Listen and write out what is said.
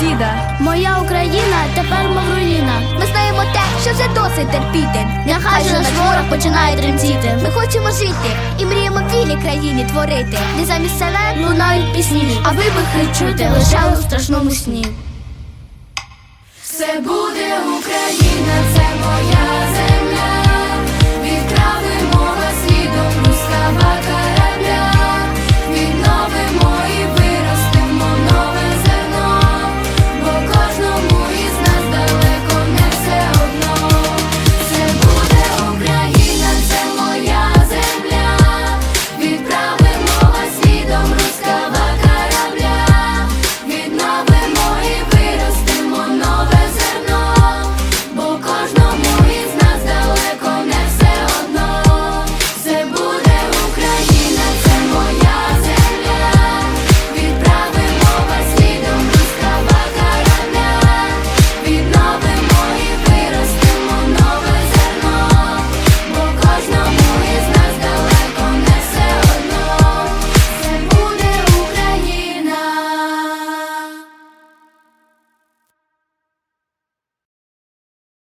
діда. Моя Україна тепер мов руїна. Ми знаємо те, що вже досить терпіти. Нехай же наш ворог починає тремтіти. Ми хочемо жити і мріємо в вільній країні творити. Де замість себе лунають пісні, а вибухи чути лише у страшному сні. Все буде Україна, це моя